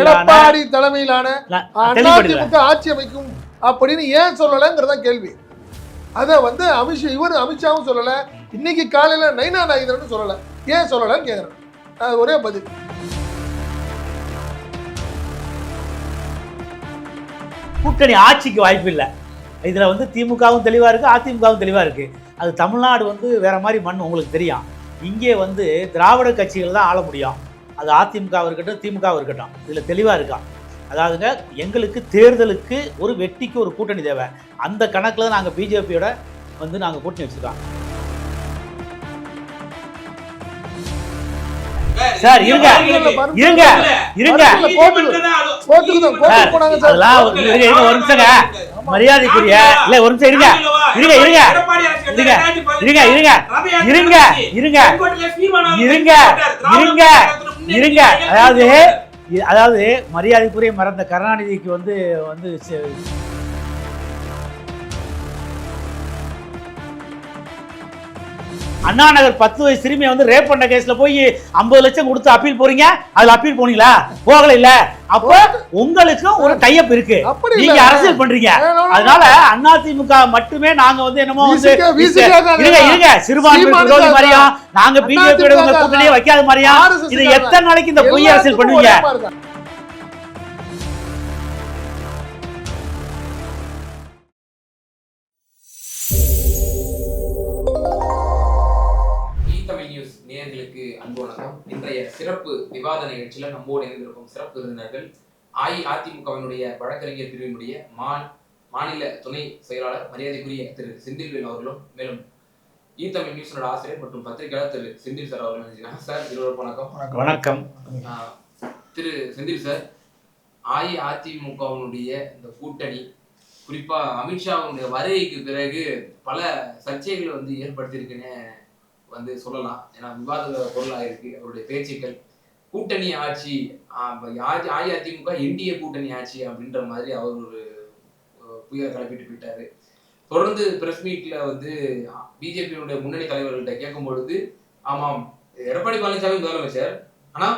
எடப்பாடி தலைமையிலான. அதிமுக ஆட்சி அமைக்கும் அப்படின்னு ஏன் சொல்லலைங்கிறத கேள்வி. அதை வந்து அமித்ஷா இவர் அமித்ஷாவும் சொல்லல. இன்னைக்கு காலையில நைனா நாகேந்திரன் சொல்லல. ஏன் சொல்லலன்னு கேக்குறேன். அது ஒரே பதில். கூட்டணி ஆட்சிக்கு வாய்ப்பு இல்லை. இதில் வந்து திமுகவும் தெளிவாக இருக்குது அதிமுகவும் தெளிவாக இருக்குது அது தமிழ்நாடு வந்து வேற மாதிரி மண் உங்களுக்கு தெரியும். இங்கே வந்து திராவிட கட்சிகள் தான் ஆள முடியும். அது அதிமுகவாக இருக்கட்டும் திமுக இருக்கட்டும் இதில் தெளிவாக இருக்கா? அதாவதுங்க எங்களுக்கு தேர்தலுக்கு ஒரு வெட்டிக்கு ஒரு கூட்டணி தேவை. அந்த கணக்கில் நாங்கள் பிஜேபியோட வந்து நாங்கள் கூட்டணி வச்சுருக்கோம். சார் இருங்க. இருங்க. இருங்க. அதெல்லாம் இருங்க, இருங்க, ஒரு நிமிஷங்க. மரியாதைக்குரிய. இல்ல ஒரு நிமிஷம் இருங்க இருங்க. இருங்க. இருங்க இருங்க. இருங்க. இருங்க. இருங்க. இருங்க. இருங்க. இருங்க. அதாவது அதாவது மரியாதைக்குரிய மறந்த கருணாநிதிக்கு வந்து வந்து அண்ணா நகர் பத்து வயசு சிறுமியை வந்து ரேப் பண்ண கேஸ்ல போய் ஐம்பது லட்சம் கொடுத்து அப்பீல் போறீங்க? அதுல அப்பீல் போனீங்களா? போகல இல்ல. அப்போ உங்களுக்கும் ஒரு டைப் இருக்கு. நீங்க அரசியல் பண்றீங்க. அதனால அதிமுக மட்டுமே நாங்க வந்து என்னமோ வந்து இருங்க இருங்க. சிறுபான்மை. மாதிரியும் நாங்க பிஜேபி உங்க தான். கூட்டணியே வைக்காத மாதிரியும் RSS இது தான். எத்தனை நாளைக்கு இந்த பொய் அரசியல் பண்ணுவீங்க? நேயர்களுக்கு அன்பு வணக்கம். இன்றைய சிறப்பு விவாத நிகழ்ச்சியில் நம்மோடு இணைந்திருக்கும் சிறப்பு விருந்தினர்கள் அஇஅதிமுகவினுடைய வழக்கறிஞர் பிரிவினுடைய மா மாநில துணை செயலாளர் மரியாதைக்குரிய திரு செந்தில்வேல் அவர்களும் மேலும் இ தமிழ் நியூஸனோட ஆசிரியர் மற்றும் பத்திரிகையாளர் திரு செந்தில் சார் இருக்காங்க சார் இருவருக்கும் வணக்கம். வணக்கம். திரு செந்தில் சார் அஇஅதிமுகவினுடைய இந்த கூட்டணி குறிப்பா அமித்ஷாவுடைய வருகைக்கு பிறகு பல சர்ச்சைகளை வந்து ஏற்படுத்தியிருக்குன்னு வந்து சொல்லலாம். ஏன்னா விவாத பொருளாக இருக்கு அவருடைய பேச்சுக்கள் கூட்டணி ஆட்சி அஇஅதிமுக என்டிஏ கூட்டணி ஆட்சி அப்படின்ற மாதிரி அவர் ஒரு புயல் கிளப்பிட்டு போயிட்டாரு. தொடர்ந்து பிரஸ் மீட்ல வந்து பிஜேபியினுடைய முன்னணி தலைவர்கள்ட்ட கேட்கும் பொழுது ஆமாம் எடப்பாடி பழனிசாமி முதலமைச்சர். ஆனா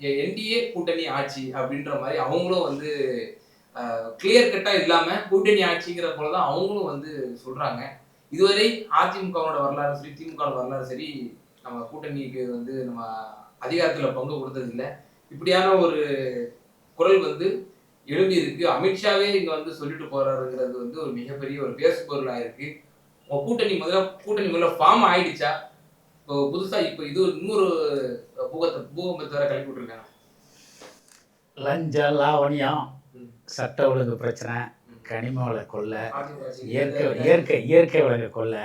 என்டிஏ கூட்டணி ஆட்சி அப்படின்ற மாதிரி அவங்களும் வந்து கிளியர் கட்டா இல்லாம கூட்டணி ஆட்சிங்கிற போலதான் அவங்களும் வந்து சொல்றாங்க. இதுவரை அதிமுகவோட வரலாறு சரி திமுக வரலாறு சரி நம்ம கூட்டணிக்கு வந்து நம்ம அதிகாரத்துல பங்கு கொடுத்தது இல்ல இப்படியான ஒரு குரல் வந்து எழுதி இருக்கு. அமித்ஷாவே இங்க வந்து சொல்லிட்டு போறாருங்கிறது வந்து ஒரு மிகப்பெரிய ஒரு பேசு பொருளா இருக்கு. உங்க கூட்டணி முதல்ல கூட்டணி முதல்ல ஃபார்ம் ஆயிடுச்சா? இப்போ புதுசா இப்போ இது ஒரு இன்னொரு பூகத்தை பூகம்பத்தை வேற கிளப்பி விட்டுருக்காங்க. லஞ்ச லாவணியம். சட்ட ஒழுங்கு பிரச்சனை. கனிம வள கொள்ளை. இயற்கை இயற்கை இயற்கை வளங்க கொள்ளை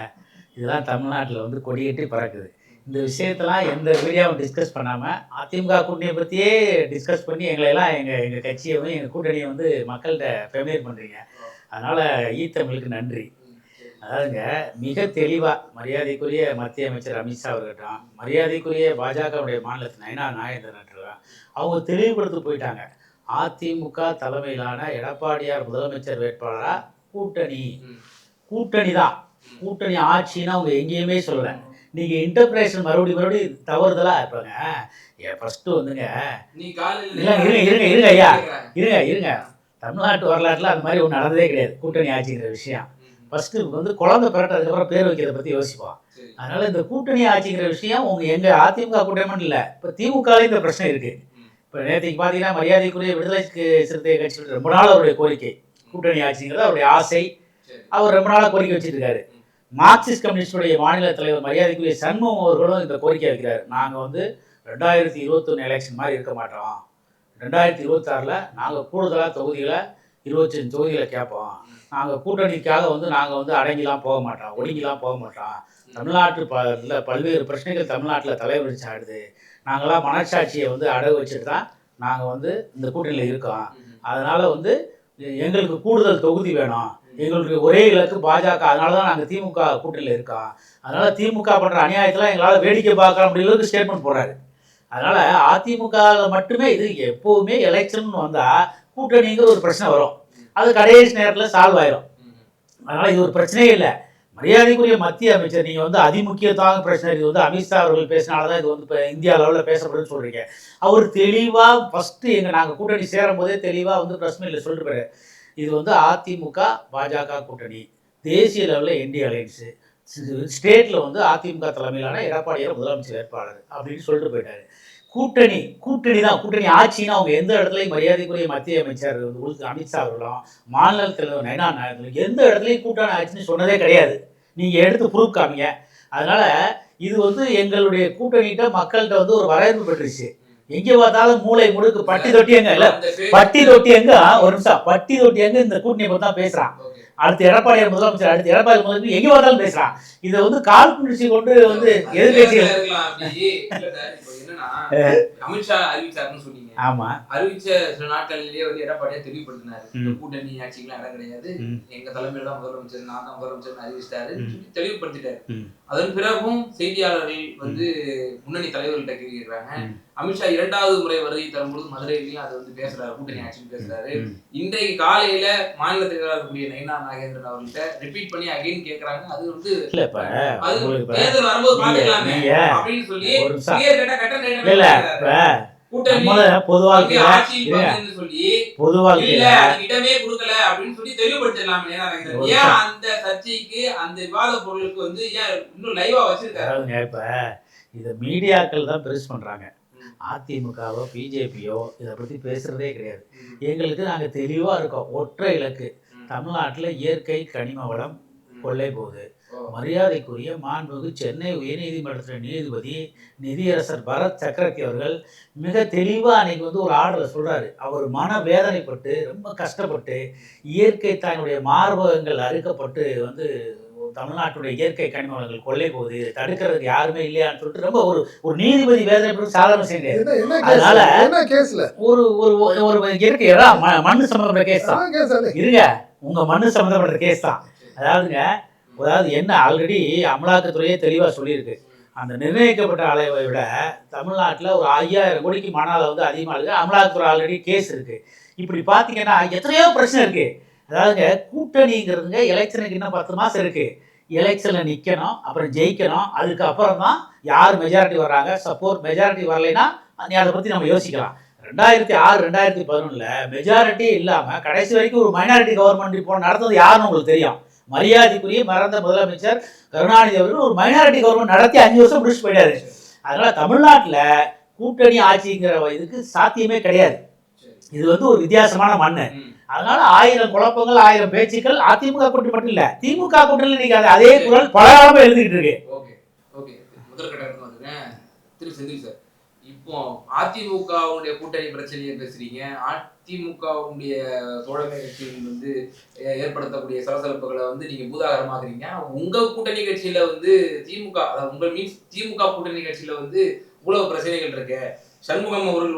இதெல்லாம் தமிழ்நாட்டில் வந்து கொடியேற்றி பறக்குது இந்த விஷயத்தெல்லாம் எந்த வீடியோவும் டிஸ்கஸ் பண்ணாமல் அதிமுக கூட்டணியை பற்றியே டிஸ்கஸ் பண்ணி எங்களையெல்லாம் எங்கள் எங்கள் கட்சியையும் எங்கள் கூட்டணியை வந்து மக்கள்கிட்ட ஃபெமிலியர் பண்ணுறீங்க அதனால் ஈ தமிழுக்கு நன்றி. அதாவதுங்க மிக தெளிவாக மரியாதைக்குரிய மத்திய அமைச்சர் அமித்ஷா இருக்கட்டும் மரியாதைக்குரிய பாஜகவுடைய மாநிலத்தின் நயனா இருக்கட்டும் அவங்க தெளிவுபடுத்தி போயிட்டாங்க அதிமுக தலைமையிலான எடப்பாடியார் முதலமைச்சர் வேட்பாளரா கூட்டணி. கூட்டணி தான் கூட்டணி ஆட்சின்னு அவங்க எங்கேயுமே சொல்லலை. நீங்கள் இன்டர்பிரேஷன் மறுபடியும் மறுபடியும் தவறுதலாக இருப்பாங்க. ஃபஸ்ட்டு வந்துங்க. இல்ல, இருங்க, இருங்க, இருங்க ஐயா. இருங்க இருங்க. தமிழ்நாட்டு வரலாற்றில் அந்த மாதிரி ஒன்று நடந்ததே கிடையாது. கூட்டணி ஆட்சிங்கிற விஷயம். ஃபஸ்ட்டு வந்து குழந்தை பிறட்டதுக்கப்புறம் பேர் வைக்கிறத பற்றி யோசிப்போம். அதனால இந்த கூட்டணி ஆட்சிங்கிற விஷயம் உங்க எங்க அதிமுக கூட்டணி இல்லை. இப்போ திமுகலையும் இந்த பிரச்சனை இருக்கு. ம். இப்போ நேற்றுக்கு பார்த்தீங்கன்னா மரியாதைக்குரிய விடுதலை சிறுத்தை கட்சி ரொம்ப நாள் அவருடைய கோரிக்கை. கூட்டணி ஆட்சிங்கிறது அவருடைய ஆசை. அவர் ரொம்ப நாளாக கோரிக்கை வச்சுட்டு மார்க்சிஸ்ட் கம்யூனிஸ்டுடைய மாநில தலைவர் மரியாதைக்குரிய சண்முகம் அவர்களும் இந்த கோரிக்கை வைக்கிறார். நாங்கள் வந்து ரெண்டாயிரத்தி இருபத்தொன்று எலெக்ஷன் மாதிரி இருக்க மாட்டோம். ரெண்டாயிரத்தி இருபத்தாறில் நாங்கள் கூடுதலாக தொகுதிகளை இருபத்தஞ்சு தொகுதிகளை கேட்போம். நாங்கள் கூட்டணிக்காக வந்து நாங்கள் வந்து அடங்கிலாம் போக மாட்டோம் ஒடுங்கிலாம் போக மாட்டோம். தமிழ்நாட்டு ப பல்வேறு பிரச்சனைகள் தமிழ்நாட்டில் தலைவரிச்சாடுது நாங்களாம் மனசாட்சியை வந்து அடகு வச்சுட்டு தான் நாங்கள் வந்து இந்த கூட்டணியில் இருக்கோம். அதனால் வந்து எங்களுக்கு கூடுதல் தொகுதி வேணும். எங்களுக்கு ஒரே இலக்கு பாஜக. அதனால தான் நாங்கள் திமுக கூட்டணியில் இருக்கோம். அதனால் திமுக பண்ணுற அநியாயத்தில் எங்களால் வேடிக்கை பார்க்கலாம் அப்படிங்கிறது ஸ்டேட்மெண்ட் போடுறாரு. அதனால் அதிமுக மட்டுமே இது எப்போவுமே எலெக்ஷன் வந்தால் கூட்டணிங்கிற ஒரு பிரச்சனை வரும். அது கடைசி நேரத்தில் சால்வ் ஆயிரும். அதனால் இது ஒரு பிரச்சனையே இல்லை. மரியாதைக்குரிய மத்திய அமைச்சர் நீங்கள் வந்து அதிமுக்கியத்துவம் பிரச்சனை இது வந்து அமித்ஷா அவர்கள் பேசினால தான் இது வந்து இப்போ இந்தியா லெவலில் பேசப்படுதுன்னு சொல்கிறீங்க அவர் தெளிவாக ஃபஸ்ட்டு எங்கள் நாங்கள் கூட்டணி சேரும் போதே தெளிவாக வந்து ப்ரெஸ் மீட்டில் சொல்லிட்டு இது வந்து அதிமுக பாஜக கூட்டணி. தேசிய லெவலில் இந்திய அலையன்ஸு. ஸ்டேட்டில் வந்து அதிமுக தலைமையிலான எடப்பாடியார் முதலமைச்சர் வேட்பாளர் அப்படின்னு சொல்லிட்டு போயிட்டாரு. கூட்டணி கூட்டணி தான். கூட்டணி ஆட்சின்னா அவங்க எந்த இடத்துலையும் மரியாதைக்குரிய மத்திய அமைச்சர் அமித்ஷா அவர்களும் மாநில தலைவர் நயனா நாயர்களும் எந்த இடத்துலையும் கூட்டணி ஆட்சின்னு சொன்னதே கிடையாது. நீங்கள் எடுத்து ப்ரூஃப் காமிங்க. அதனால இது வந்து எங்களுடைய கூட்டணிகிட்ட மக்கள்கிட்ட வந்து ஒரு வரவேற்பு பெற்றுச்சு. எங்கே பார்த்தாலும் மூளை முடுக்கு பட்டி தொட்டி எங்க? இல்ல பட்டி தொட்டி எங்க? ஒரு நிமிஷம். பட்டி தொட்டி எங்க? இந்த கூட்டணியை பத்தி தான் பேசுறான். அடுத்து எடப்பாடியார் முதலமைச்சர் அடுத்து எடப்பாடி முதலமைச்சர் எங்க பார்த்தாலும் பேசுறான். இதை வந்து காழ்ப்புணர்ச்சி கொண்டு வந்து எதிர்கட்சிகள் என்னன்னா, அமித்ஷா அறிவிச்சாருன்னு சொன்னீங்க. ஆமா. அறிவிச்ச சில நாட்களிலேயே வந்து எடப்பாடியா தெளிவுபடுத்தினாரு. இந்த கூட்டணி ஆட்சிக்கெல்லாம் இடம் கிடையாது. எங்க தலைமையில தான் முதலமைச்சர் நான் தான் முதலமைச்சர் அறிவிச்சிட்டாரு. தெளிவுபடுத்திட்டாரு. அதன் பிறகும் செய்தியாளர்கள் வந்து முன்னணி தலைவர்கள்ட்ட கேட்கிறாங்க. அமித்ஷா இரண்டாவது முறை வருகை தரும்போது மதுரையிலையும் அது வந்து பேசுறாரு கூட்டணி ஆட்சின்னு பேசுறாரு. இன்றைக்கு காலையில மாநில தலைவராக இருக்கக்கூடிய நயினா நாகேந்திரன் அவர்கள்ட்ட ரிப்பீட் பண்ணி அகைன் கேக்குறாங்க. அது வந்து அது தேர்தல் வரும்போது பாத்துக்கலாமே அப்படின்னு சொல்லி ஆட்சியில் இடமே கொடுக்கல அப்படின்னு சொல்லி தெளிவுபடுத்திடலாம் ஏன். அந்த சர்ச்சைக்கு அந்த விவாத பொருளுக்கு வந்து ஏன் இன்னும் லைவா வச்சிருக்காரு? இப்ப இதை மீடியாக்கள் தான் பெருசு பண்றாங்க. அதிமுகவோ பிஜேபியோ இதை பத்தி பேசுறதே கிடையாது எங்களுக்கு நாங்க தெளிவா இருக்கோம் ஒற்றை இலக்கு. தமிழ்நாட்டுல இயற்கை கனிம வளம். கொள்ளை போகுது. மரியாதைக்குரிய மாண்புமிகு சென்னை உயர்நீதிமன்றத்தின் நீதிபதி நிதியரசர் பரத் சக்கரவர்த்தி அவர்கள் மிக தெளிவாக அன்னைக்கு வந்து ஒரு ஆர்டரில் சொல்றாரு அவர் மன வேதனைப்பட்டு ரொம்ப கஷ்டப்பட்டு இயற்கை தன்னுடைய மார்பகங்கள் அறுக்கப்பட்டு வந்து தமிழ்நாட்டுடைய இயற்கை கனிம வளங்கள் கொள்ளை போகுது இதை தடுக்கிறதுக்கு யாருமே இல்லையான்னு சொல்லிட்டு ரொம்ப ஒரு ஒரு நீதிபதி விஷயம் கிடையாது என்ன என்ன அதனால- ஒரு ஒரு ஒரு- இயற்கை மண்ணு சம்மந்தப்பட்ட கேஸ் தான். இருங்க உங்க மண்ணு சம்மந்தப்பட்ட கேஸ் தான். அதாவதுங்க அதாவது என்ன ஆல்ரெடி அமலாக்கத்துறையே தெளிவாக சொல்லியிருக்கு. அந்த நிர்ணயிக்கப்பட்ட அளவை விட தமிழ்நாட்டில் ஒரு ஐயாயிரம் கோடிக்கு மன அளவு வந்து அதிகமாக இருக்குது அமலாக்கத்துறை ஆல்ரெடி கேஸ் இருக்குது இப்படி பார்த்தீங்கன்னா எத்தனையோ பிரச்சனை இருக்குது அதாவதுங்க கூட்டணிங்கிறதுங்க எலெக்ஷனுக்கு இன்னும் பத்து மாதம் இருக்குது எலெக்ஷனில் நிற்கணும் அப்புறம் ஜெயிக்கணும் அதுக்கப்புறம் தான் யார் மெஜாரிட்டி வர்றாங்க சப்போர்ட் மெஜாரிட்டி வரலைன்னா நீ அதை பற்றி நம்ம யோசிக்கலாம். ரெண்டாயிரத்தி ஆறு ரெண்டாயிரத்தி பதினொன்றில் மெஜாரிட்டியே இல்லாமல் கடைசி வரைக்கும் ஒரு மைனாரிட்டி கவர்மெண்ட் இப்போ நடந்தது யாருன்னு உங்களுக்கு தெரியும். மரியாதைக்குரிய மறந்த முதலமைச்சர் கருணாநிதி அவர்கள் ஒரு மைனாரிட்டி கவர்மெண்ட் நடத்தி அஞ்சு வருஷம் முடிச்சு போயிட்டாரு. அதனால் தமிழ்நாட்டில் கூட்டணி ஆட்சிங்கிற இதுக்கு சாத்தியமே கிடையாது. இது வந்து ஒரு வித்தியாசமான மண்ணு. அதனால ஆயிரம் குழப்பங்கள் ஆயிரம் பேச்சுக்கள் அதிமுக கூட்டணி மட்டும் இல்ல திமுக கூட்டணியில் நீங்க அது குரல் பல காலமா எழுதிக்கிட்டு இருக்கு. திரு செந்தில் சார். இப்போ அதிமுகவுடைய கூட்டணி பிரச்சனையை பேசுறீங்க? அதிமுகவுடைய தோழமை கட்சிகள் வந்து ஏற்படுத்தக்கூடிய சலசலப்புகளை வந்து நீங்க பூதாகரமாக்குறீங்க. உங்க கூட்டணி கட்சியில வந்து திமுக உங்க மீன்ஸ் திமுக கூட்டணி கட்சியில வந்து இவ்வளவு பிரச்சனைகள் இருக்கு. சண்முகம் அவர்கள்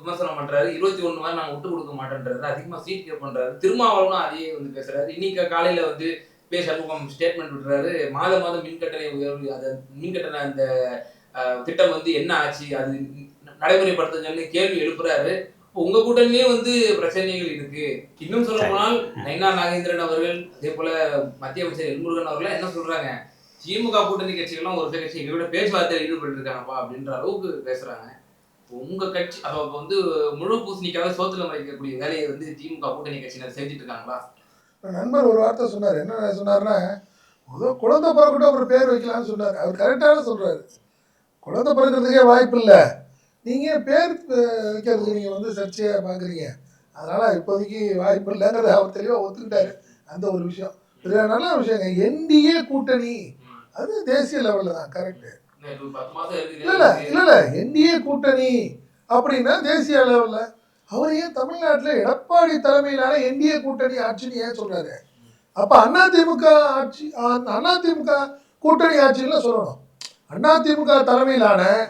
விமர்சனம் பண்றாரு. இருபத்தி ஒண்ணு மாதிரி நாங்க விட்டு கொடுக்க மாட்டேன்றாரு. அதிகமா சீட் கேப் பண்றாரு. திருமாவளவனும் அதையே வந்து பேசுறாரு. இன்னைக்கு காலையில வந்து பே சண்முகம் ஸ்டேட்மெண்ட் விடுறாரு. மாத மாதம் மின் கட்டணை உயர்வு அந்த மின் கட்டண அந்த திட்டம் வந்து என்ன ஆச்சு அது நடைமுறைப்படுத்துங்கன்னு கேள்வி எழுப்புறாரு. உங்க கூட்டணியே வந்து பிரச்சனைகள் இருக்கு. இன்னும் சொல்ல போனால் நைனா நாகேந்திரன் அவர்கள் அதே போல மத்திய அமைச்சர் எல்முருகன் அவர்கள் என்ன சொல்றாங்க? திமுக கூட்டணி கட்சிகள்லாம் ஒரு சில கட்சி எங்களோட பேச்சுவார்த்தையில் ஈடுபட்டு இருக்காங்கப்பா அப்படின்ற அளவுக்கு பேசுறாங்க. உங்க கட்சி அப்ப அப்ப வந்து முழு பூசணிக்காக சோத்துல மறைக்கக்கூடிய வேலையை வந்து திமுக கூட்டணி கட்சியினர் செஞ்சுட்டு இருக்காங்களா? நண்பர் ஒரு வார்த்தை சொன்னார். என்ன சொன்னார்னா குழந்தை பிறக்கட்டும் அப்புறம் பேர் வைக்கலாம்னு சொன்னார். அவர் கரெக்டாக சொல்றாரு. குழந்தை பிறக்கிறதுக்கே வாய்ப்பு இல்லை. நீங்கள் பேர் வைக்கிறதுக்கு நீங்கள் வந்து சர்ச்சையாக பார்க்குறீங்க அதனால் இப்போதைக்கு வாய்ப்பு இல்லைங்கிறத அவர் தெளிவாக ஒத்துக்கிட்டாரு. அந்த ஒரு விஷயம். நல்ல விஷயங்க. என்டிஏ கூட்டணி. அது தேசிய லெவலில் தான். கரெக்டு இல்லை இல்லை இல்லை. என்டிஏ கூட்டணி அப்படின்னா தேசிய லெவலில் அவர் ஏன் தமிழ்நாட்டில் எடப்பாடி தலைமையிலான என்டிஏ கூட்டணி ஆட்சின்னு ஏன் சொல்றாரு? அப்போ அதிமுக ஆட்சி அ- அதிமுக கூட்டணி ஆட்சின்னு சொல்லணும். அதிமுக தலைமையிலான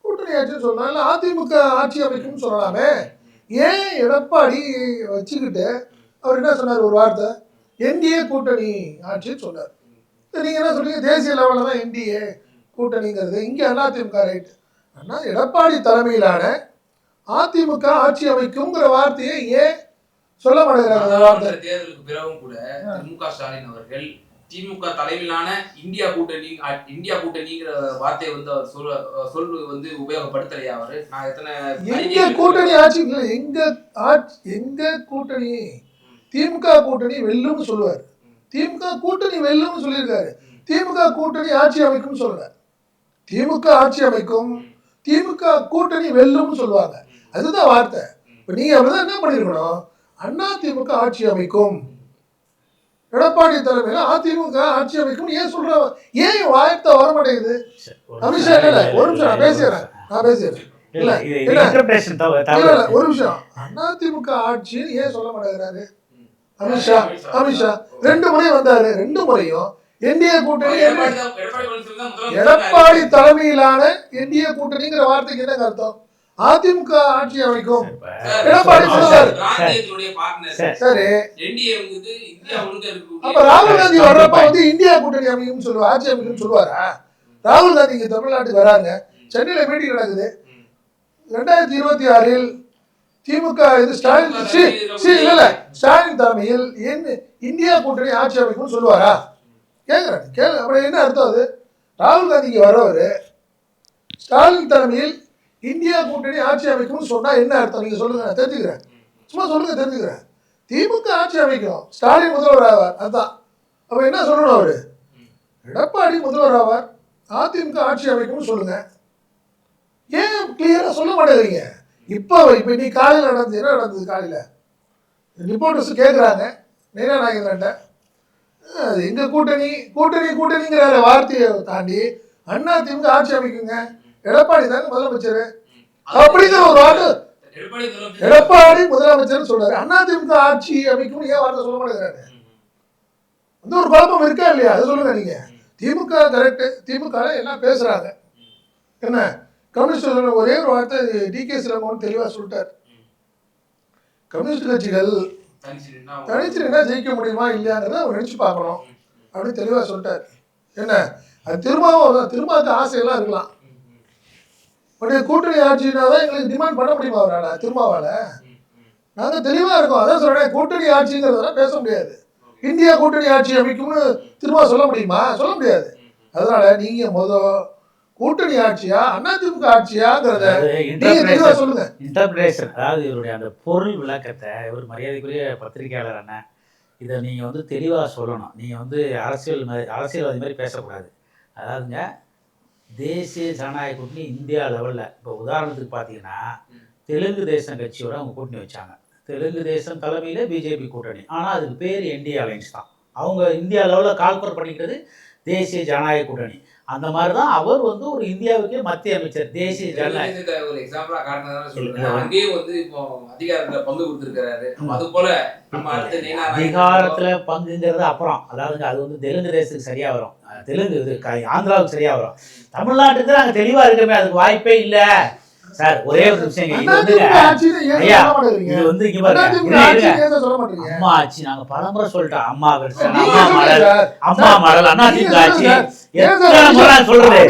கூட்டணி ஆட்சின்னு சொல்லலாம் இல்லை அதிமுக ஆட்சி அமைக்கும்னு சொல்லலாமே. ஏன் எடப்பாடி வச்சுக்கிட்டு அவர் என்ன சொன்னார் ஒரு வார்த்தை? என்டிஏ கூட்டணி ஆட்சின்னு சொன்னார். நீங்கள் என்ன சொல்றீங்க? தேசிய லெவலில் தான் என்டிஏ கூட்டணிங்கிறது இங்கே அதிமுக ரைட் ஆனால் எடப்பாடி தலைமையிலான அதிமுக ஆட்சி அமைக்குங்கிற வார்த்தையை ஏன் சொல்ல மாட்டேங்கிறாங்க? தேர்தலுக்கு பிறகும் கூட திரு மு க ஸ்டாலின் அவர்கள் திமுக தலைமையிலான இந்தியா கூட்டணி இந்தியா கூட்டணிங்கிற வார்த்தையை வந்து அவர் சொல்ல சொல் வந்து உபயோகப்படுத்தலையா அவரு? நான் எத்தனை எங்க கூட்டணி ஆட்சி எங்க ஆட்சி எங்க கூட்டணி? திமுக கூட்டணி வெல்லும்னு சொல்லுவார். திமுக கூட்டணி வெல்லும்னு சொல்லியிருக்காரு. திமுக கூட்டணி ஆட்சி அமைக்கும்னு சொல்லல திமுக ஆட்சி அமைக்கும் திமுக கூட்டணி வெல்லும்னு சொல்லுவாங்க. அதுதான் வார்த்தை. இப்ப நீங்க அப்படிதான் என்ன பண்ணிருக்கணும்? அண்ணா திமுக ஆட்சி அமைக்கும். எடப்பாடி தலைமையில அதிமுக ஆட்சி அமைக்கும் ஏன் சொல்ற? ஏன் வார்த்தை வர மாட்டேங்குது? அமித்ஷா இல்ல ஒரு நிமிஷம் நான் பேசிடுறேன். நான் பேசிடுறேன். இல்ல இல்ல. ஒரு நிமிஷம். அதிமுக ஆட்சின்னு ஏன் சொல்ல மாட்டேங்கிறாரு? அமித்ஷா. அமித்ஷா. ரெண்டு முறை வந்தாரு. ரெண்டு முறையும் என்டிஏ கூட்டணி என்ன எடப்பாடி தலைமையிலான என்டிஏ கூட்டணிங்கிற வார்த்தைக்கு என்ன அர்த்தம் அதிமுக ஆட்சி அமைக்கும். எடப்பாடி. சரி. அப்ப ராகுல் காந்தி வர்றப்ப வந்து இந்தியா கூட்டணி அமைக்கும்னு சொல்லுவா ஆட்சி அமைக்கும்னு சொல்லுவாரா? ராகுல் காந்தி இங்க தமிழ்நாட்டுக்கு வராங்க. சென்னையில மீட்டிங் நடக்குது. ரெண்டாயிரத்தி இருபத்தி ஆறில் திமுக இது ஸ்டாலின் ஸ்டாலின் தலைமையில் என்ன இந்தியா கூட்டணி ஆட்சி அமைக்கும்னு சொல்லுவாரா? கேக்குறேன். கேளு அப்புறம் என்ன அர்த்தம் அது? ராகுல் காந்திக்கு வரவர் ஸ்டாலின் தலைமையில் இந்தியா கூட்டணி ஆட்சி அமைக்கும்னு சொன்னால் என்ன அர்த்தம்? நீங்க சொல்லுங்க நான் தெரிஞ்சுக்கிறேன். சும்மா சொல்லுங்க தெரிஞ்சுக்கிறேன். திமுக ஆட்சி அமைக்கும் ஸ்டாலின் முதல்வர் ஆவார் அதுதான் அப்போ என்ன சொல்லணும் அவர்? எடப்பாடி முதல்வர் ஆவார் அதிமுக ஆட்சி அமைக்கும்னு சொல்லுங்க. ஏன் கிளியராக சொல்ல மாட்டேங்கிறீங்க? இப்போ இப்போ நீ காலையில் நடந்தது என்ன நடந்தது காலையில்? ரிப்போர்ட்டர்ஸ் கேட்குறாங்க நேராக நாயகன்ட்ட அது எங்க கூட்டணி? கூட்டணி கூட்டணிங்கிற வார்த்தையை தாண்டி அண்ணா திமுக ஆட்சி அமைக்குங்க. எடப்பாடி தாங்க முதலமைச்சர். அப்படிங்கிற ஒரு வார்த்தை. எடப்பாடி முதலமைச்சர். சொல்றாரு. அண்ணா திமுக ஆட்சி அமைக்கும் ஏன் வார்த்தை சொல்ல மாட்டேங்கிறாரு? வந்து ஒரு குழப்பம் இருக்கா இல்லையா? அதை சொல்லுங்க நீங்க. திமுக கரெக்ட் திமுக எல்லாம் பேசுறாங்க. என்ன? கம்யூனிஸ்ட் ஒரே ஒரு வார்த்தை டி கே சிலம்பரம் தெளிவா சொல்லிட்டார். கம்யூனிஸ்ட் கட்சிகள் தனிச்சிருந்தா ஜெயிக்க முடியுமா இல்லையாங்கிறத அவர் நினைச்சு பார்க்கணும். அப்படின்னு தெளிவாக சொல்லிட்டார். என்ன? அது திரும்பவும் திருமாவுக்கு ஆசையெல்லாம் இருக்கலாம். பட் கூட்டணி ஆட்சினா தான் எங்களுக்கு டிமாண்ட் பண்ண முடியுமா அவரால்? திருமாவால நாங்கள் தெளிவாக இருக்கோம். அதான் சொல்கிறேன் கூட்டணி ஆட்சிங்கிறதெல்லாம் பேச முடியாது. இந்தியா கூட்டணி ஆட்சி அமைக்கும்னு திரும்ப சொல்ல முடியுமா? சொல்ல முடியாது. அதனால நீங்கள் மொதல் கூட்டணி ஆட்சியா அதிமுக ஆட்சியாங்கிறத சொல்லுங்க. இன்டர்பிரேஷன் அதாவது இவருடைய அந்த பொருள் விளக்கத்தை இவர் மரியாதைக்குரிய பத்திரிகையாளர் அண்ணன் இதை நீங்கள் வந்து தெளிவாக சொல்லணும். நீங்கள் வந்து அரசியல் மாதிரி அரசியல்வாதி மாதிரி பேசக்கூடாது. அதாவதுங்க தேசிய ஜனநாயக கூட்டணி இந்தியா லெவலில் இப்போ உதாரணத்துக்கு பார்த்தீங்கன்னா தெலுங்கு தேசம் கட்சியோட அவங்க கூட்டணி வச்சாங்க. தெலுங்கு தேசம் தலைமையில் பிஜேபி கூட்டணி. ஆனால் அதுக்கு பேர் என்டிஏ அலைன்ஸ் தான். அவங்க இந்தியா லெவலில் கால்குலேட் பண்ணிக்கிறது தேசிய ஜனநாயக கூட்டணி. அந்த மாதிரி தான் அவர் வந்து ஒரு இந்தியாவுக்கே மத்திய அமைச்சர் தேசிய ஜனநாயக இதுக்கு ஒரு எக்ஸாம்பிளா காட்டினதான சொல்றேன். இல்ல. அங்கேயும் வந்து இப்போ அதிகாரத்துல பங்கு கொடுத்திருக்கிறாரு. அது போல அதிகாரத்துல பங்குங்கிறது அப்புறம். அதாவதுங்க அது வந்து தெலுங்கு தேசத்துக்கு சரியா வரும். தெலுங்கு ஆந்திராவுக்கு சரியா வரும். தமிழ்நாட்டுக்கு நாங்க தெளிவா இருக்கமே அதுக்கு வாய்ப்பே இல்ல. சார் ஒரே ஒரு நிமிஷம். இது ஏன் ஐயா, இது வந்து இங்க பாருங்க அம்மா ஆட்சி நாங்க பலமுறை சொல்லிட்டோம். அம்மா நீங்க அம்மா மாடல். அம்மா மாடல் அண்ணா திமுக எத்தனை முறை நான் சொல்றது.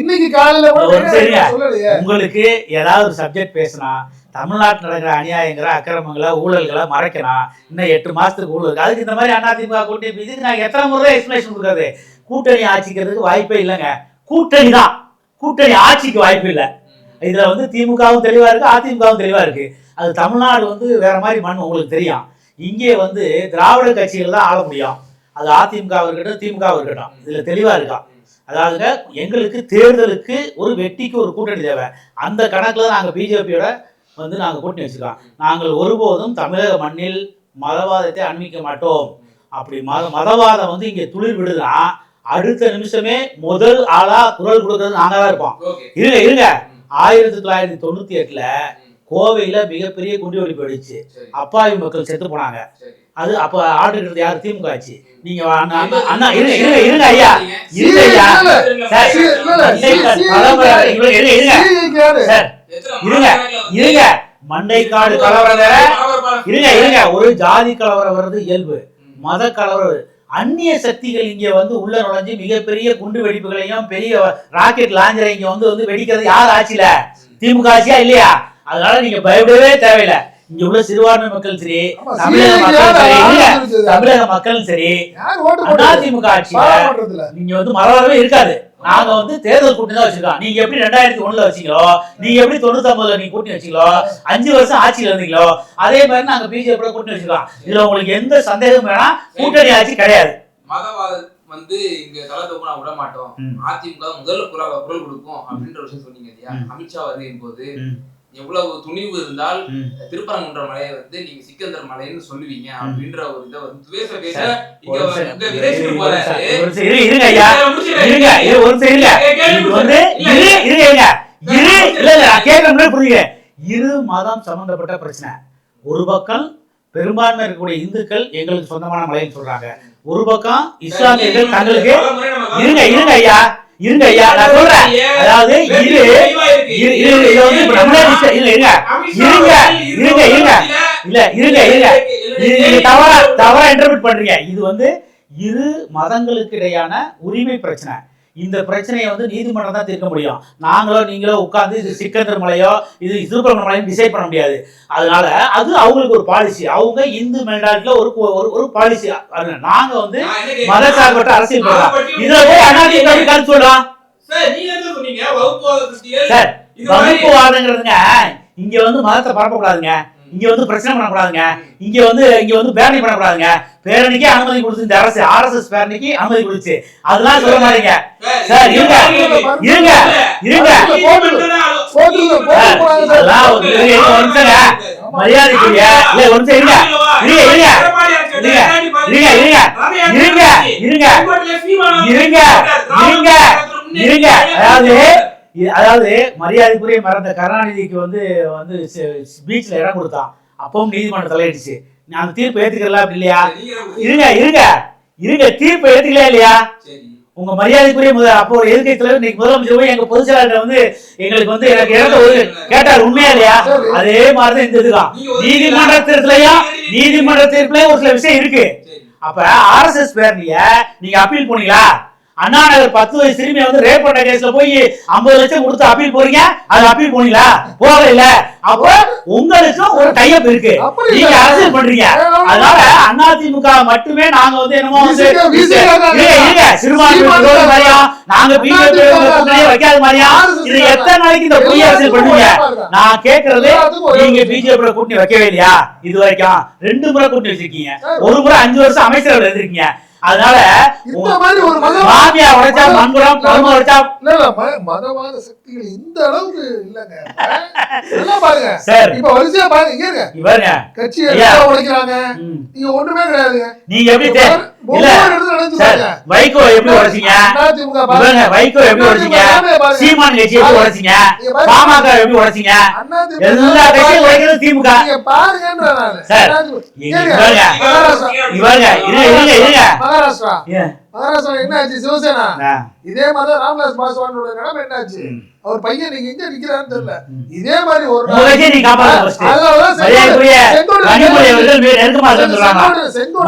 இன்னைக்கு காலையில உங்களுக்கு ஏதாவது ஒரு சப்ஜெக்ட் பேசினா தமிழ்நாட்டில் நடக்கிற அநியாயங்களை அக்கிரமங்களை ஊழல்களை மறைக்கலாம் இன்னும் எட்டு மாசத்துக்கு ஊழல் அதுக்கு இந்த மாதிரி அதிமுக கூட்டணி இதுக்கு நான் எத்தனை முறை எக்ஸ்பிளேஷன் கொடுக்குறது? கூட்டணி ஆட்சிக்கிறதுக்கு வாய்ப்பே இல்லைங்க. கூட்டணி தான். கூட்டணி ஆட்சிக்கு வாய்ப்பு இல்லை. இதுல வந்து திமுகவும் தெளிவா இருக்கு அதிமுகவும் தெளிவா இருக்கு. அது தமிழ்நாடு வந்து வேற மாதிரி மண் உங்களுக்கு தெரியும். இங்கே வந்து திராவிட கட்சிகள் தான் ஆள முடியும். அது அதிமுக இருக்கட்டும் திமுக இருக்கட்டும். இதுல தெளிவா இருக்கா? அதாவதுங்க எங்களுக்கு தேர்தலுக்கு ஒரு வெட்டிக்கு ஒரு கூட்டணி தேவை. அந்த கணக்கில் நாங்கள் பிஜேபியோட வந்து நாங்கள் கூட்டணி வச்சுருக்கோம். நாங்கள் ஒருபோதும் தமிழக மண்ணில் மதவாதத்தை அனுமதிக்க மாட்டோம். அப்படி மத மதவாதம் வந்து இங்கே துளிர் விடுதுன்னா அடுத்த நிமிஷமே முதல் ஆளா குரல் கொடுக்கறது நாங்க தான் இருப்போம் இருங்க இருங்க. ஆயிரத்தி தொள்ளாயிரத்தி தொண்ணூத்தி எட்டுல கோவையில மிகப்பெரிய குண்டுவெடிப்பு வெடிச்சு சரி. அப்பாவி மக்கள் செத்து போனாங்க. அது அப்ப ஆடுகிறது யார்? திமுக ஆச்சு. நீங்க அண்ணா இருங்க இருங்க இருங்க ஐயா. இருங்க ஐயா. இருங்க. இருங்க, இருங்க, மண்டைக்காடு கலவரம் இருங்க இருங்க. ஒரு ஜாதி கலவரம் வர்றது இயல்பு. மத கலவரம் அந்நிய சக்திகள் இங்க வந்து உள்ள நுழைஞ்சு மிகப்பெரிய குண்டு வெடிப்புகளையும் பெரிய ராக்கெட் லாஞ்சரை இங்க வந்து வந்து வெடிக்கிறது யார் ஆட்சியில? திமுக ஆட்சியா இல்லையா? அதனால நீங்க பயப்படவே தேவையில்லை. இங்க உள்ள சிறுபான்மை மக்கள் சரி தமிழக மக்கள் சரி? தமிழக மக்களும் சரி அதிமுக ஆட்சியில பாராளுமன்றத்துல. நீங்க வந்து மரபே இருக்காது. நாங்க வந்து தேர்தல் கூட்டணி தான் வச்சிருக்கோம் நீங்க எப்படி ரெண்டாயிரத்தி ஒண்ணுல வச்சீங்களோ நீங்க எப்படி தொண்ணூத்தி ஒன்பதுல நீங்க கூட்டணி வச்சீங்களோ அஞ்சு வருஷம் ஆட்சியில இருந்தீங்களோ அதே மாதிரி நாங்க பிஜேபி கூட்டணி வச்சிருக்கோம் இதுல உங்களுக்கு எந்த சந்தேகமும் வேணாம் கூட்டணி ஆட்சி கிடையாது வந்து இங்க தலை தூக்க விட மாட்டோம். அதிமுக முதல்ல குரல் குரல் கொடுக்கும் அப்படின்ற விஷயம் சொன்னீங்க இல்லையா. அமித்ஷா வருகையின் போது. எவ்வளவு துணிவு இருந்தால் திருப்பரங்குன்ற மலையை வந்து நீங்க சிக்கந்தர் மலைன்னு சொல்லுவீங்க அப்படின்ற ஒரு இதை வந்து துவேச பேச இங்க விதேசத்துக்கு போறாரு. இரு மதம் சம்பந்தப்பட்ட பிரச்சனை. ஒரு பக்கம் பெரும்பான்மை இருக்கக்கூடிய இந்துக்கள் எங்களுக்கு சொந்தமான மலைன்னு சொல்றாங்க. ஒரு பக்கம் இஸ்லாமியர்கள் தங்களுக்கு இருங்க இருங்க ஐயா. இருங்க ஐயா நான் சொல்றேன். அதாவது இரு இரு இரு இரு, இதை வந்து இப்ப நம்மளே discuss- இருங்க. இருங்க இருங்க இருங்க. இருங்க இல்ல இருங்க இருங்க. நீங்க தவறா தவறா இன்டர்பிரட் பண்றீங்க. இது வந்து இரு மதங்களுக்கு இடையான உரிமை பிரச்சனை. இந்த பிரச்சனையை வந்து நீதிமன்றம் தான் தீர்க்க முடியும். நாங்களோ நீங்களோ உட்கார்ந்து இது சிக்கந்தர் மலையோ இது திருப்பரங்குன்ற மலையோ டிசைட் பண்ண முடியாது. அதனால அது அவங்களுக்கு ஒரு பாலிசி அவங்க இந்து மெண்டாலிட்டில ஒரு ஒரு பாலிசி நாங்க வந்து மதசார்பற்ற அரசியல் பண்றோம் இதுல போய் அனாதிமுக கருத்து சொல்லலாம் சார் வகுப்புவாதங்கிறதுங்க இங்க வந்து மதத்தை பரப்பக்கூடாதுங்க. இங்க வந்து பிரச்சனை பண்ணக்கூடாதுங்க. இங்க வந்து இங்க வந்து பேரணி பண்ணக்கூடாதுங்க. பேரணிக்கு அனுமதி கொடுத்து இந்த அரசு ஆர்எஸ்எஸ் பேரணிக்கு அனுமதி கொடுத்து. அதெல்லாம் சொல்ல மாட்டீங்க. சார், இருங்க. இருங்க. இருங்க. மரியாதைக்குரிய. இல்ல ஒரு நிமிஷம் இருங்க இருங்க. இருங்க. இருங்க இருங்க. இருங்க. இருங்க. இருங்க. இருங்க. இருங்க. அதாவது அதாவது மரியாதைக்குரிய மறந்த கருணாநிதிக்கு வந்து வந்து பீச்ல இடம் கொடுத்தான். அப்பவும் நீதிமன்றம் தலையிடுச்சு. நான் தீர்ப்பு ஏத்துக்கிறல அப்படி இல்லையா? இருங்க இருங்க. இருங்க தீர்ப்பு ஏத்துக்கலையா இல்லையா? உங்க மரியாதைக்குரிய முத அப்போ ஒரு எதிர்க்கை தலைவர் இன்னைக்கு முதலமைச்சர் போய் எங்க பொதுச் செயலாளர் வந்து எங்களுக்கு வந்து எனக்கு இடத்த ஒரு கேட்டார். உண்மையா இல்லையா. அதே மாதிரிதான் இந்த இதுதான். நீதிமன்ற தீர்ப்புலயும் நீதிமன்ற தீர்ப்புலயும் ஒரு சில விஷயம் இருக்கு. அப்ப ஆர்எஸ்எஸ் பேரணிய நீங்க அப்பீல் போனீங்களா அண்ணா நகர் பத்து வயசு சிறுமியை வந்து ரேப் பண்ண கேஸ்ல போய் ஐம்பது லட்சம் கொடுத்து அப்பீல் போறீங்க? அது அப்பீல் போனீங்களா? போகல இல்ல. அப்ப உங்களுக்கும் ஒரு டைப் இருக்கு. நீங்க. அரசியல் பண்றீங்க. அதனால அதிமுக மட்டுமே நாங்க வந்து என்னமோ வந்து சிறுபான்மை. மாதிரியா? நாங்க பிஜேபி வைக்காத மாதிரியா இது தான். எத்தனை நாளைக்கு இந்த பொய் அரசியல் பண்ணுவீங்க நான் கேக்குறது நீங்க பிஜேபி கூட்டணி வைக்கவே இல்லையா? இது வரைக்கும். ரெண்டு முறை கூட்டணி வச்சிருக்கீங்க. ஒரு முறை அஞ்சு வருஷம் அமைச்சர்கள் இருந்திருக்கீங்க. அதனால இந்த மாதிரி ஒரு மாமியா உடைச்சா மண்புறம் மரும உடைச்சா மதவாத சக்திகள் இந்த அளவுக்கு இல்லங்க. நல்லா பாருங்க. சார். இப்ப வரிசையா பாருங்க இங்க இருங்க. கட்சி. எல்லாம் உடைக்கிறாங்க. நீங்க ஒண்ணுமே கிடையாதுங்க. நீங்க எப்படி வைகோ எப்படி உடைச்சிங்க வைகோ எப்படி உடைச்சிங்க சீமான் எப்படி உடைச்சிங்க பாமக எப்படி உடைச்சிங்க எல்லா மகாராஷ்டிரா என்ன ஆச்சு? சிவசேனா. இதே மாதிரி ராம்தாஸ் பாஸ்வானோட நிலைமை என்ன ஆச்சு? அவர் பையன் நீங்க எங்க நிக்கிறான்னு தெரியல. இதே மாதிரி ஒரு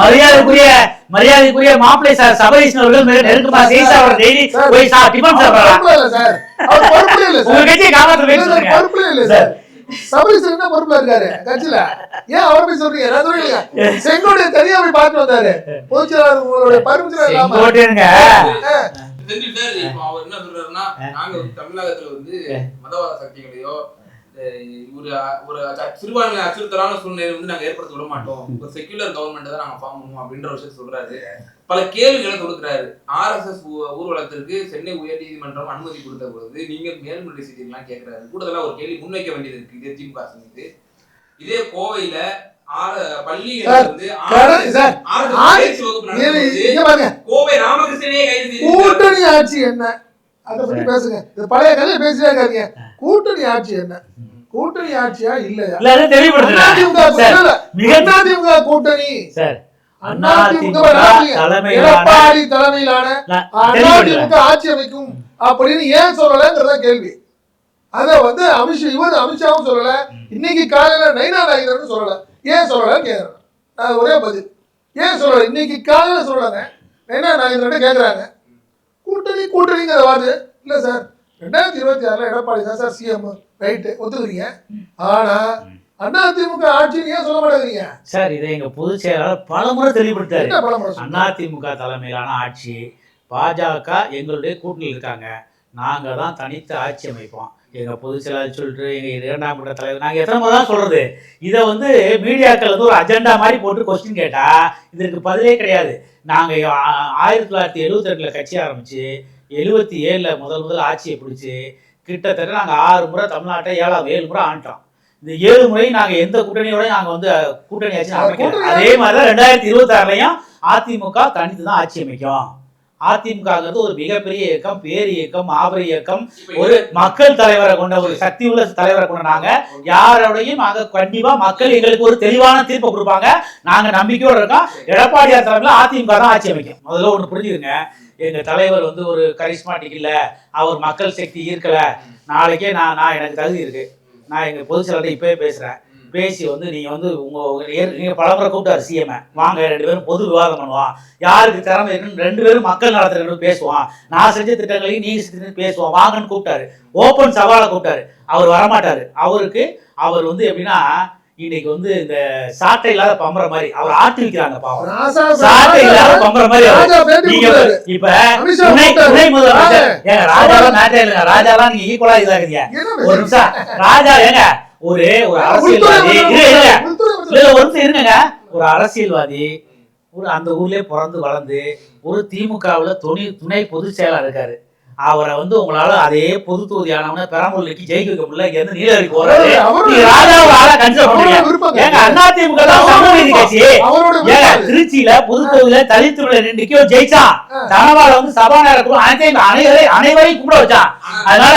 மரியாதைக்குரிய மரியாதைக்குரிய மாப்பிளை சார் சபரீஷன் அவர்கள் மிக நெருக்கமா சீசா அவர் டெய்லி போய் சார் டிஃபன் சார். உங்க கட்சியை காப்பாற்ற வேண்டியது இல்ல சார் சபரீசன் என்ன பொறுப்புல இருக்காரு? கட்சியில. ஏன் அவர் போய் சொல்றீங்க? நான் சொல்றீங்க செங்கோடு தனியா போய் பார்த்து வந்தாரு. பொதுச்செயலாளர் உங்களுடைய பர்மிஷன் இல்லாம. அவர் என்ன சொல்றாருன்னா நாங்க தமிழகத்துல வந்து மதவாத சக்திகளையோ ஒரு ஒரு சிறுபான்மை அச்சுறுத்தலான சூழ்நிலை வந்து நாங்க ஏற்படுத்த விட மாட்டோம். ஒரு செக்யூலர் கவர்மெண்ட் தான் நாங்க ஃபார்ம் பண்ணுவோம் அப்படின்ற விஷயத்தை சொல்றாரு. பல கேள்விகளை கொடுக்குறாரு. ஆர்எஸ்எஸ் ஊர்வலத்திற்கு சென்னை உயர்நீதிமன்றம் அனுமதி கொடுத்த பொழுது நீங்க மேல்முறை செய்திகள்லாம் கேட்கிறாரு கூடுதலா ஒரு கேள்வி முன்வைக்க வேண்டியது இருக்கு. இதே திமுக அரசு இதே கோவையில கோவை ராமகிருஷ்ணனே கூட்டணி ஆட்சி என்ன? அதை பத்தி பேசுங்க. பழைய கதையை பேசிட்டே இருக்காதீங்க. கூட்டணி ஆட்சி என்ன? கூட்டணி ஆட்சியா இல்லையா? அதிமுக கூட்டணி எடப்பாடி தலைமையிலான. அதிமுக ஆட்சி அமைக்கும் அப்படின்னு ஏன் சொல்லலங்கிறத கேள்வி. அத வந்து அமித்ஷா இவர் அமித்ஷாவும் சொல்லல. இன்னைக்கு காலையில நைனா நாயகர்னு சொல்லல. ஏன் சொல்லலன்னு கேக்குறேன். நான் ஒரே பதில். ஏன் சொல்லல? இன்னைக்கு காலையில சொல்லலங்க. நைனா நாயகர்கிட்ட கேக்குறாங்க. கூட்டணி கூட்டணிங்கிற வார்த்தை இல்ல சார். ரெண்டாயிரத்தி இருபத்தி ஆறுல எடப்பாடி தான் சார் சிஎம் ரைட்டு ஒத்துக்கிறீங்க. ஆனா அதிமுக ஆட்சின்னு ஏன் சொல்ல மாட்டேங்கிறீங்க? சார் இதை எங்க பொதுச் செயலாளர் பலமுறை தெளிவுபடுத்தாரு சொல்றீங்க? அதிமுக தலைமையிலான ஆட்சி பாஜக எங்களுடைய கூட்டணியில் இருக்காங்க. நாங்க தான் தனித்து ஆட்சி அமைப்போம். எங்க பொதுச் செயலாளர் சொல்லிட்டு எங்க இரண்டாம் கட்ட தலைவர் நாங்க எத்தனை தான் சொல்றது? இதை வந்து மீடியாக்கள் வந்து ஒரு அஜெண்டா மாதிரி போட்டு கொஸ்டின் கேட்டா இதற்கு பதிலே கிடையாது. நாங்க ஆ- ஆயிரத்தி தொள்ளாயிரத்தி எழுபத்தி ரெண்டுல கட்சி ஆரம்பிச்சு எழுபத்தி ஏழுல முதல் முதல் ஆட்சியை பிடிச்சி கிட்டத்தட்ட நாங்க ஆறு முறை தமிழ்நாட்டை ஏழாவது ஏழு முறை ஆண்டோம் இந்த ஏழு முறை நாங்க எந்த கூட்டணியோட நாங்க வந்து கூட்டணி ஆட்சி அதே மாதிரி தான் ரெண்டாயிரத்தி இருபத்தி ஆறுலயும் அதிமுக தனித்து தான் ஆட்சி அமைக்கும். அதிமுகங்கிறது ஒரு மிகப்பெரிய இயக்கம் பேர் இயக்கம் மாபெரும் இயக்கம். ஒரு மக்கள் தலைவரை கொண்ட ஒரு சக்தி உள்ள தலைவரை கொண்ட நாங்க. யாரோடையும் நாங்க கண்டிப்பா மக்கள் எங்களுக்கு ஒரு தெளிவான தீர்ப்பை கொடுப்பாங்க. நாங்க நம்பிக்கையோட இருக்கோம். எடப்பாடியார் தலைமையில அதிமுக தான் ஆட்சி அமைக்கும். முதல்ல ஒண்ணு புரிஞ்சுக்கங்க. எங்க தலைவர் வந்து ஒரு கரிஸ்மாட்டிக் இல்ல. அவர் மக்கள் சக்தி ஈர்க்கல. நாளைக்கே நான் நான் எனக்கு தகுதி இருக்கு. நான் எங்க பொதுச் செயலாளர் இப்பவே பேசுறேன். பேசி வந்து நீங்க வந்து உங்க உங்க ஏற்- நீங்க பலமுறை கூப்பிட்டாரு சிஎம் வாங்க ரெண்டு பேரும் பொது விவாதம் பண்ணுவோம். யாருக்கு திறமை இருக்குன்னு ரெண்டு பேரும் மக்கள் நலத்திற்கு பேசுவோம். நான் செஞ்ச திட்டங்களையும் நீங்க செஞ்ச பேசுவோம். வாங்கன்னு கூப்பிட்டாரு. ஓப்பன் சவாலை கூப்பிட்டாரு. அவர் வரமாட்டாரு. அவருக்கு அவர் வந்து எப்படின்னா இன்னைக்கு வந்து இந்த சாட்டை இல்லாத பம்பர மாதிரி அவர் ஆட்டி வைக்கிறாங்க பாவம். சாட்டை இல்லாத பம்பர மாதிரி நீங்க. இப்ப துணை. துணை முதலமைச்சர். ஏங்க ராஜாலாம் மேட்டே இல்லைங்க. ராஜாலாம் நீங்க ஈக்குவலா இதாக்குறீங்க. ஒரு நிமிஷம். ராஜா ஏங்க ஒரு ஒரு அரசியல்வாதி. அமைச்சர் இரு, இருங்க. உள்துறை இல்ல, அமைச்சர் இல்ல, ஒரு நிமிஷம் இருங்க ஒரு அரசியல்வாதி ஒரு அந்த ஊர்லயே பிறந்து வளர்ந்து ஒரு திமுகவுல துணை துணை பொதுச் செயலாளர் இருக்காரு. அவரை வந்து உங்களால அதே பொது தொகுதியானவன பெரம்பலூருக்கு ஜெயிக்க வைக்க முடியல இருந்து நீலகிரிக்கு போறாரு அண்ணா திமுக. திருச்சியில புது தொகுதியில தலித்துறையில நின்று ஜெயிச்சான். ஆ. தனவாள வந்து சபாநாயகர் அனைத்தையும் அனைவரையும் அனைவரையும் கும்பிட வச்சான். அதனால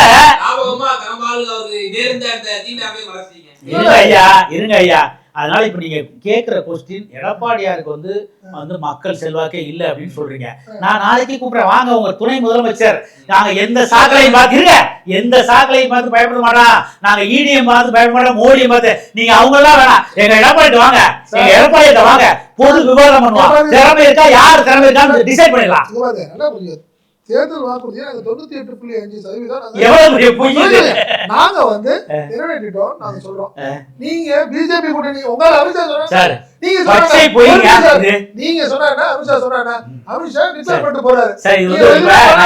இருங்க ஐயா இருங்க ஐயா. அதனால இப்ப நீங்க கேக்குற கொஸ்டின் எடப்பாடியாருக்கு வந்து வந்து மக்கள் செல்வாக்கே இல்ல அப்படின்னு சொல்றீங்க. நான் நாளைக்கு கூப்பிடுறேன். வாங்க உங்க துணை முதலமைச்சர். நாங்க எந்த சாக்களையும் பார்த்து இருங்க. எந்த சாக்களையும் பார்த்து பயப்பட மாட்டோம். நாங்க இடிஎம் பார்த்து பயப்பட மாட்டோம். மோடியை பார்த்து. நீங்க அவங்க எல்லாம் வேணாம். எங்க எடப்பாடி வாங்க. எங்க எடப்பாடியிட்ட வாங்க. பொது விவாதம் பண்ணுவோம். திறமை இருக்கா? யார் திறமை இருக்கான்னு டிசைட் பண்ணிடலாம். தேர்தல் வாக்குறுதியை நாங்க தொண்ணூத்தி எட்டு புள்ளி அஞ்சு சதவீதம். நாங்க. நாங்க வந்து நிறைவேற்றிட்டோம் நாங்க சொல்றோம். நீங்க பிஜேபி கூட்டணி உங்களால அமித்ஷா நீங்க சொன்னாங்க. இது நீங்க சொன்னா அமித்ஷா சொன்னா அமித்ஷா டிக்ளேர் பண்ணிட்டு போறாரு.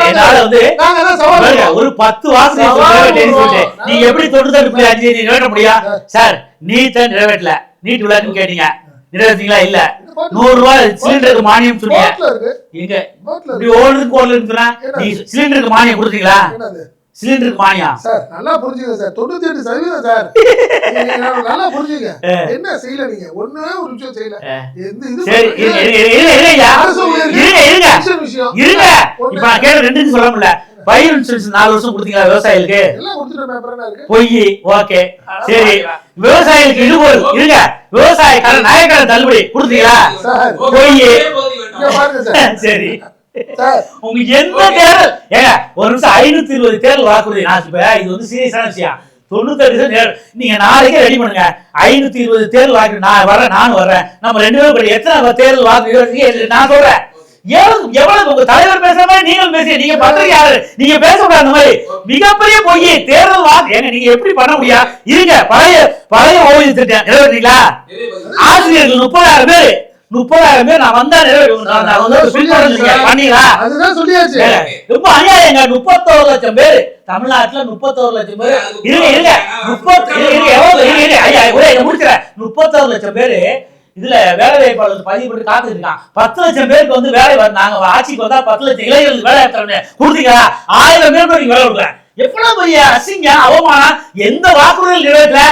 என்னால வந்து நாங்க தான். ஒரு பத்து. சொல்லிட்டு. நீங்க எப்படி தொண்ணூத்தி புள்ளி அஞ்சு நிறைவேற்ற முடியும் சார். நீட் நிறைவேற்றல. நீட் விளையாட்டுன்னு கேட்டீங்க. நிறைவேற்றீங்களா இல்ல. நூறு ரூபாய் சிலிண்டருக்கு மானியம் சொன்னீங்க எங்க? இப்படி சொன்னா நீ சிலிண்டருக்கு மானியம் கொடுத்தீங்களா சிலிண்டருக்கு மானியம். சார் நல்லா புரிஞ்சுங்க சார். தொண்ணூத்தி எட்டு சதவீதம் சார். நல்லா புரிஞ்சுங்க. என்ன செய்யல நீங்க? ஒண்ணுமே ஒரு விஷயம் செய்யல. எந்த இது விஷயம். இருங்க. ஒண்ணு. இப்ப நான் கேட்க ரெண்டுன்னு சொல்ல முடியல பயிர் இன்சூரன்ஸ் நாலு வருஷம் கொடுத்தீங்களா விவசாயிகளுக்கு? எல்லாம் கொடுத்துட்டு பேப்பர் என்ன இருக்கு. பொய். ஓகே. சரி. விவசாயிகளுக்கு இடுபொருள் இருங்க. விவசாய கடன் நகைக்கடன் தள்ளுபடி கொடுத்தீங்களா? சார். பொய். இங்க பாருங்க சார் சரி. சார் உங்களுக்கு எந்த தேர்தல் ஏங்க ஒரு நிமிஷம் ஐநூத்தி இருபது தேர்தல் வாக்குறுதி நான் இப்ப இது வந்து சீரியஸான விஷயம். தேர்தல் நீங்க நாளைக்கே ரெடி பண்ணுங்க. ஐநூத்தி இருபது தேர்தல் வாக்கு நான் வரேன் நானும் வர்றேன். நம்ம ரெண்டு பேரும் எத்தனை தேர்தல் வாக்கு நான் சொல்றேன். எவ்வளவு உங்க தலைவர் பேசுற மாதிரி நீங்களும் பேசி நீங்க பண்றீங்க யாரு நீங்க பேசக்கூடாது அந்த மாதிரி. மிகப்பெரிய பொய் தேர்தல் வாக்கு ஏங்க நீங்க எப்படி பண்ண முடியும் இருங்க பழைய பழைய ஓய்வு திட்டம் ஆசிரியர்கள் முப்பதாயிரம் பேர். முப்பதாயிரம் பேர் நான் வந்தா ரொம்ப அநியாயங்க. முப்பத்தோரு லட்சம் பேர். தமிழ்நாட்டுல முப்பத்தோரு லட்சம் பேர். இருங்க இருங்க. முப்பத்தி இருங்க, ஐயா, ஒரே இதை முடிக்கிறேன் முப்பத்தோரு லட்சம் பேரு இதுல வேலை வாய்ப்பாளர் பதிவு பண்ணி காத்து இருக்கான். பத்து லட்சம் பேருக்கு வந்து வேலை வர நாங்க ஆட்சிக்கு வந்தா பத்து லட்சம் இளைஞர்களுக்கு வேலை தரணும் கொடுத்தீங்களா? ஆயிரம் பேருக்கு நீங்க வேலை கொடுக்கல. எவ்வளவு பெரிய அசிங்க அவமானம் எந்த வாக்குறுதிகள் நிறைவேற்றல.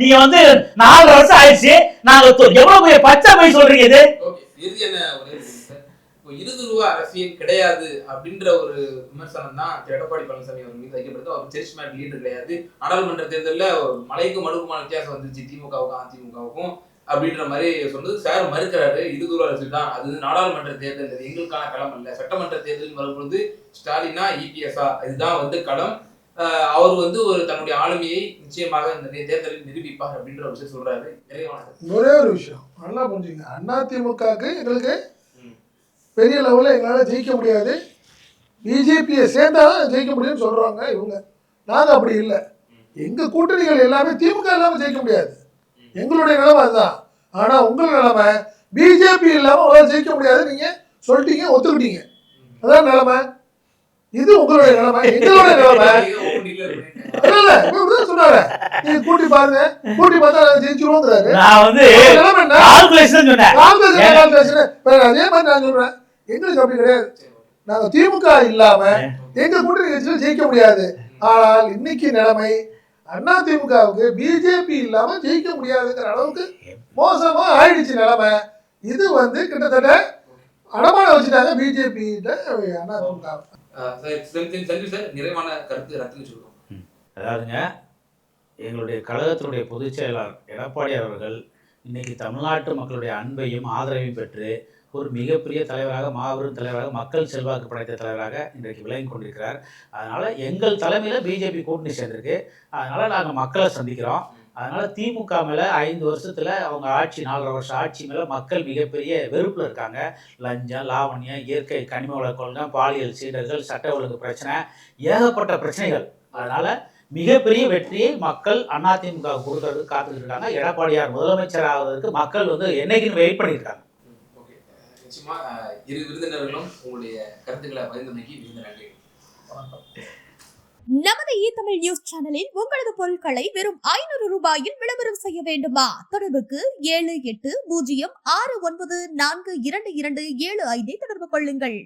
நீங்க வந்து நாலு வருஷம் ஆயிடுச்சு. நாங்க எவ்வளவு பெரிய பச்சை போய் சொல்றீங்க இது? இருபது ரூபா அரசியல் கிடையாது அப்படின்ற ஒரு விமர்சனம் தான் எடப்பாடி பழனிசாமி அவர் மீது வைக்கப்படுது அவர் செரிஸ்மேன் லீடர் கிடையாது. நாடாளுமன்ற தேர்தலில் மலைக்கும் மடுக்குமான வித்தியாசம் வந்துச்சு திமுகவுக்கும் அதிமுகவுக்கும். அப்படின்ற மாதிரி சொன்னது. சார் மறுக்கிறாரு இது தூர அரசு தான் அது நாடாளுமன்ற தேர்தல் அது எங்களுக்கான களம் அல்ல. சட்டமன்ற தேர்தல் வரும்பொழுது ஸ்டாலினா இபிஎஸ்ஆ இதுதான் வந்து களம். அவர் வந்து ஒரு தன்னுடைய ஆளுமையை நிச்சயமாக இந்த தேர்தலில் நிரூபிப்பார் அப்படின்ற ஒரு விஷயம் சொல்றாரு. ஒரே ஒரு விஷயம். நல்லா புரிஞ்சுங்க. அதிமுகவுக்கு எங்களுக்கு பெரிய லெவலில் எங்களால் ஜெயிக்க முடியாது. பிஜேபியை சேர்ந்தால் ஜெயிக்க முடியும்னு சொல்றாங்க இவங்க. நாங்கள் அப்படி இல்லை. எங்கள் கூட்டணிகள் எல்லாமே திமுக இல்லாமல் ஜெயிக்க முடியாது. எங்களுடைய நிலைமை அதுதான். ஆனா உங்கள் நிலைமை பிஜேபி இல்லாம உங்களால ஜெயிக்க முடியாது. நீங்க சொல்லிட்டீங்க ஒத்துக்கிட்டீங்க. அதான் நிலைமை. இது உங்களுடைய நிலைமை எங்களுடைய நிலைமை. இல்ல இல்ல சொன்னாரு. நீங்க கூட்டி பாருங்க. கூட்டி பார்த்தா நாங்க ஜெயிச்சிருவோங்கிறாரு. நான் வந்து கால்குலேஷன் சொன்னேன். காங்கிரஸ் இப்ப அதே மாதிரி நான் சொல்றேன். எங்களுக்கு அப்படி கிடையாது. நாங்க திமுக இல்லாம எங்க கூட்டணி கட்சியில ஜெயிக்க முடியாது. ஆனால் இன்னைக்கு நிலைமை அண்ணா திமுகவுக்கு பிஜேபி இல்லாம ஜெயிக்க முடியாதுங்கிற அளவுக்கு மோசமா ஆயிடுச்சு நிலைமை. இது வந்து கிட்டத்தட்ட அடமான வச்சுட்டாங்க பிஜேபி அண்ணா நிறைவான கருத்து ரத்தின அதாவதுங்க எங்களுடைய கழகத்தினுடைய பொதுச் செயலாளர் எடப்பாடியார் அவர்கள் இன்னைக்கு தமிழ்நாட்டு மக்களுடைய அன்பையும் ஆதரவையும் பெற்று ஒரு மிகப்பெரிய தலைவராக மாபெரும் தலைவராக மக்கள் செல்வாக்கு படைத்த தலைவராக இன்றைக்கு விளங்கி கொண்டிருக்கிறார். அதனால் எங்கள் தலைமையில் பிஜேபி கூட்டணி சேர்ந்திருக்கு. அதனால் நாங்கள் மக்களை சந்திக்கிறோம். அதனால் திமுக மேலே ஐந்து வருஷத்தில் அவங்க ஆட்சி நாலரை வருஷம் ஆட்சி மேலே மக்கள் மிகப்பெரிய வெறுப்பில் இருக்காங்க. லஞ்சம் லாவணியம் இயற்கை கனிம வள கொள்கை பாலியல் சீடர்கள் சட்ட ஒழுங்கு பிரச்சனை ஏகப்பட்ட பிரச்சனைகள். அதனால் மிகப்பெரிய வெற்றியை மக்கள் அதிமுக கொடுக்கறதுக்கு காத்துக்கிட்டு இருக்காங்க. எடப்பாடியார் முதலமைச்சர் ஆவதற்கு மக்கள் வந்து என்னைக்குன்னு வெயிட் பண்ணியிருக்காங்க நிச்சயமா இரு விருந்தினர்களும் உங்களுடைய கருத்துக்களை பகிர்ந்தமைக்கு மிகுந்த நன்றி. நமது இ தமிழ் நியூஸ் சேனலில் உங்களது பொருட்களை வெறும் ஐநூறு ரூபாயில் விளம்பரம் செய்ய வேண்டுமா? தொடர்புக்கு ஏழு எட்டு பூஜ்ஜியம் ஆறு ஒன்பது நான்கு இரண்டு இரண்டு ஏழு ஐந்தை தொடர்பு கொள்ளுங்கள்.